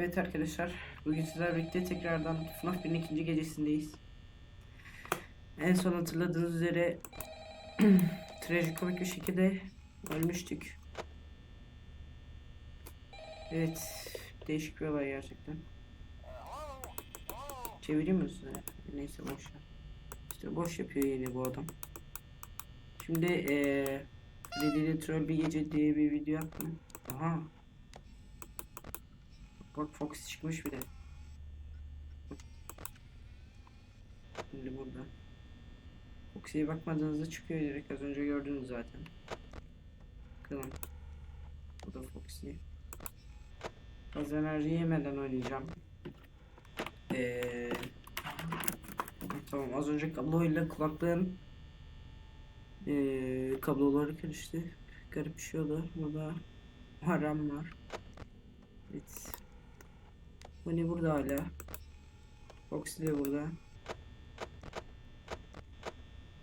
Evet arkadaşlar, bugün sizlerle birlikte tekrardan FNAF 1'in ikinci gecesindeyiz. En son hatırladığınız üzere trajikomik bir şekilde ölmüştük. Evet, değişik bir olay gerçekten. Çevireyim mi size? Neyse boş ver. İşte boş yapıyor yine bu adam. Şimdi eee Freddy'li Troll bir gece diye bir video yaptım. Aha. Bak Fox çıkmış bile. Şimdi burada. Foxy'ye bakmadığınızda çıkıyor direkt az önce gördünüz zaten. Bakalım. Bu da Foxy. Az enerji yemeden oynayacağım. Ee, tamam az önce kabloyla kulaklığın ee, kabloları karıştı. Garip bir şey oldu. Burada haram var. Evet. Bu ne burada hala? Foxy de burada.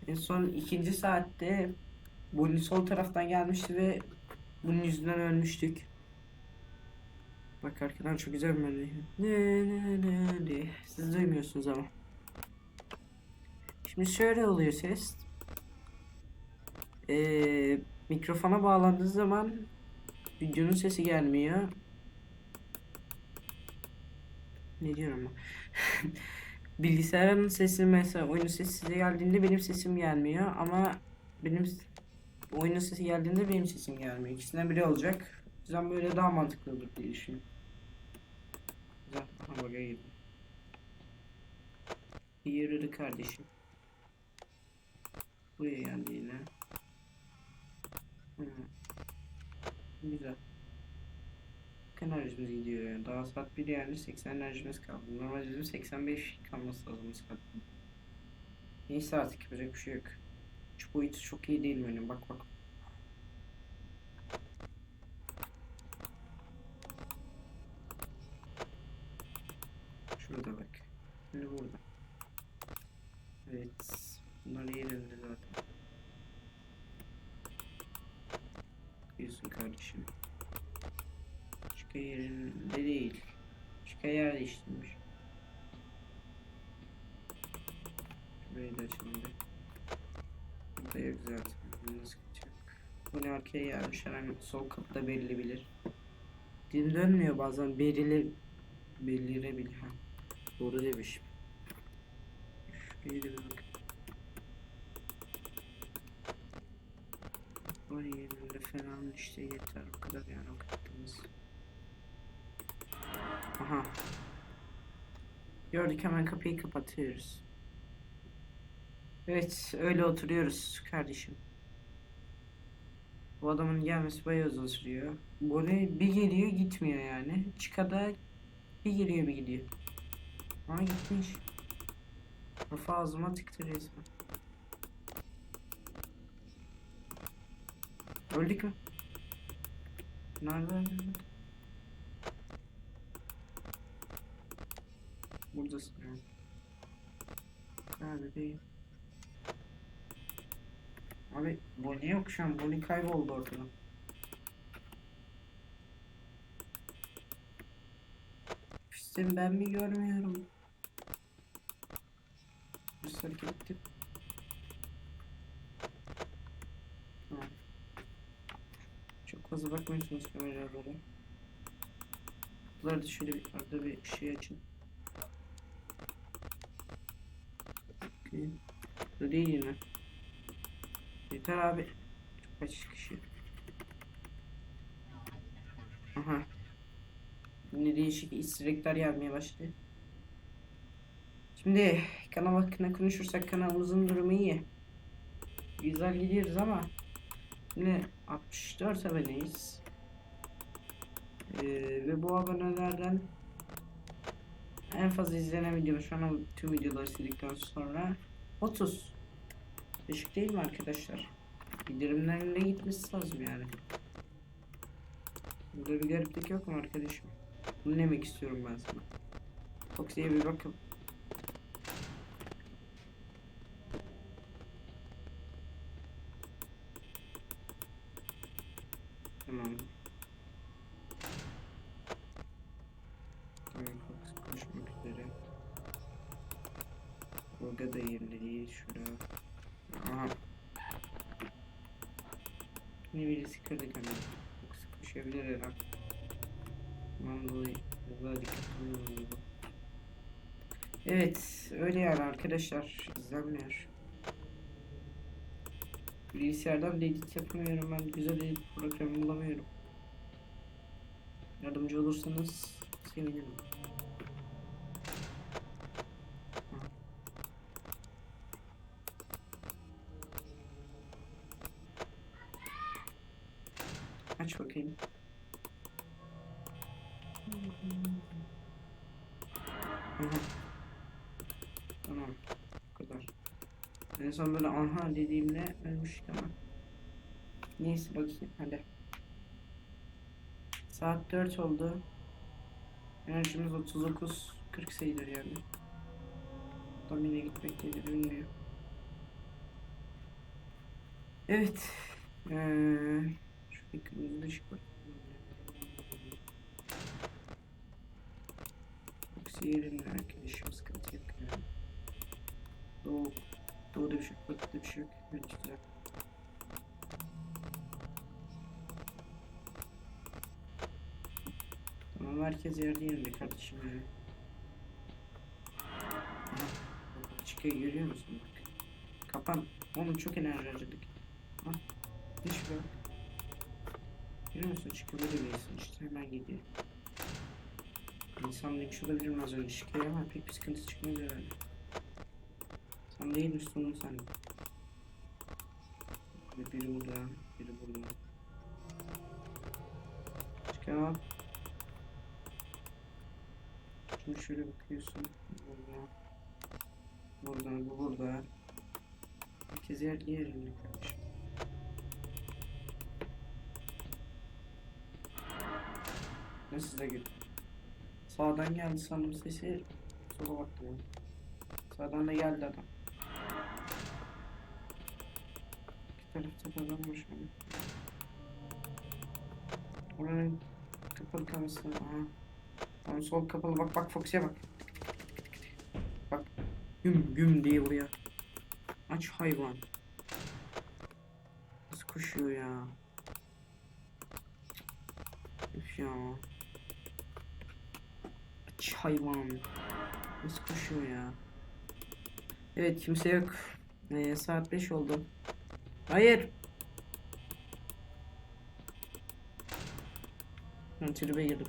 En son ikinci saatte Bonnie sol taraftan gelmişti ve bunun yüzünden ölmüştük. Bak arkadan çok güzel bir melodi. Ne ne ne diye. Siz duymuyorsunuz ama. Şimdi şöyle oluyor ses. Ee, mikrofona bağlandığı zaman videonun sesi gelmiyor. Ne diyorum ben? Bilgisayarın sesi mesela oyunun sesi size geldiğinde benim sesim gelmiyor ama benim oyunun sesi geldiğinde benim sesim gelmiyor. İkisinden biri olacak. O yüzden böyle daha mantıklı olur diye düşünüyorum. Güzel. Aha bak yürüdü kardeşim. Buraya geldi yine. Hı. Güzel. Enerjimiz gidiyor yani. Daha saat 1 yani 80 enerjimiz kaldı. Normalde bizim 85 kalması lazım saat. Neyse artık yapacak bir şey yok. Şu boyutu çok iyi değil benim. Bak bak. Şurada bak. Şimdi burada. Evet. Bunlar yerinde zaten. Biliyorsun kardeşim. Başka yerinde değil. Başka yer değiştirmiş. Şurayı da şimdi. Bunda sıkıntı yok. Bu ne arkaya gelmiş. Hemen sol kapıda belli bilir. Dilim dönmüyor bazen. Belirli belirebilir. Ha. Doğru demişim. Şuraya da bir bak. Var yerinde falan işte yeter o kadar yani o kattığımız. Aha. Gördük hemen kapıyı kapatıyoruz. Evet öyle oturuyoruz kardeşim. Bu adamın gelmesi bayağı uzun sürüyor. Böyle bir geliyor gitmiyor yani. Çıkada bir geliyor bir gidiyor. Ama gitmiş. Kafa ağzıma tıktı resmen. Öldük mü? Nerede? Buradasın. Nerede değil. Abi Bonnie yok şu an. Bonnie kayboldu ortadan. Pistim ben mi görmüyorum? Ettim. Tamam. Çok fazla bakmıyorsunuz kameralara. Bunlar da şöyle bir arada bir şey açın. Okay. Bu değil yine. Yeter abi. Kaç kişi. Aha. Yine değişik istekler gelmeye başladı. Şimdi kanal hakkında konuşursak kanalımızın durumu iyi. Güzel gidiyoruz ama Yine 64 aboneyiz. Ee, ve bu abonelerden en fazla izlenen video şu an tüm videoları sildikten sonra 30. Düşük değil mi arkadaşlar? Bildirimlerine gitmesi lazım yani. Burada bir gariplik yok mu arkadaşım? Bunu demek istiyorum ben sana. Foxy'ye bir bakın. Tamam. Tamam Fox koşmak üzere. Burada da yerine değil. Şuraya. Aha. Yine birisi kırdık hani. Çok sıkışabilir herhalde. Bundan dolayı biraz daha dikkatli olmalıyım. Evet, öyle yani arkadaşlar. İzlenmiyor. Bilgisayardan da edit yapamıyorum ben. Güzel edit programı bulamıyorum. Yardımcı olursanız sevinirim. Ha. Aç bakayım. Aha. Tamam. Bu kadar. En son böyle aha dediğimde ölmüştü ama. Neyse bakayım hadi. Saat 4 oldu. Enerjimiz 39 40 sayılır yani. Adam yine gitmek gelir bilmiyor. Evet. Ee, şurada kırmızı ışık var. Foxy yerinde arkadaşım sıkıntı yok yani. Doğu, doğuda bir şey yok, batıda bir şey yok. Evet güzel. Tamam herkes yerde yerinde kardeşim bak, Çıkıyor görüyor musun. Kapan. Oğlum çok enerji harcadık. Ha, hiç bak. Görüyor musun bir insan işte hemen gidiyor. İnsan demiş olabilirim az önce çıkıyor ama pek bir sıkıntı çıkmıyor herhalde. Sen değil misin onu sen? Biri burada, biri burada. Çıkıyor. Şimdi şöyle bakıyorsun. Burada. Burada, bu burada. Herkes yer yerinde kardeşim. Ben size git. Sağdan geldi sandım sesi. Sola baktım. Sağdan da geldi adam. İki tarafta da adam var şu an. Oranın kapalı kalması. Aha. Tamam sol kapalı bak bak Foxy'e bak. Bak. Güm güm diye vuruyor. Aç hayvan. Nasıl koşuyor ya. Üf ya. Hayvan. Nasıl koşuyor ya. Evet kimse yok. Ee, saat 5 oldu. Hayır. Ben tribe girdim.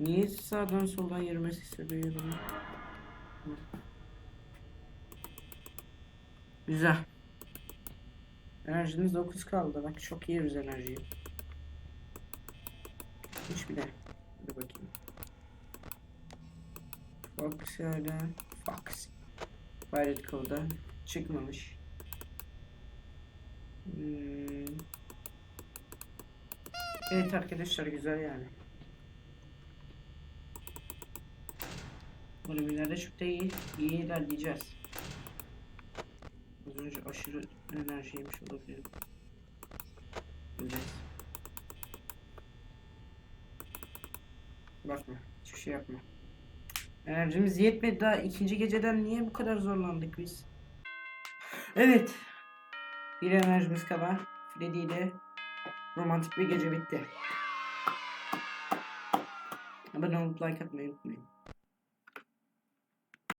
Niye sağdan soldan yürümesi seviyorum? Güzel. Enerjimiz 9 kaldı. Bak çok yeriz enerjiyi. Hiç bile. Hadi bakayım. Fox hala. Fox. Pirate Code'a çıkmamış. Hmm. Evet arkadaşlar güzel yani. Bölümlerde çok da iyi, iyi ilerleyeceğiz. Az önce aşırı enerji yemiş olabilirim. Göreceğiz. Bakma, hiçbir şey yapma. Enerjimiz yetmedi daha ikinci geceden niye bu kadar zorlandık biz? Evet. Bir enerjimiz kadar. Freddy ile romantik bir gece bitti. Abone olup like atmayı unutmayın.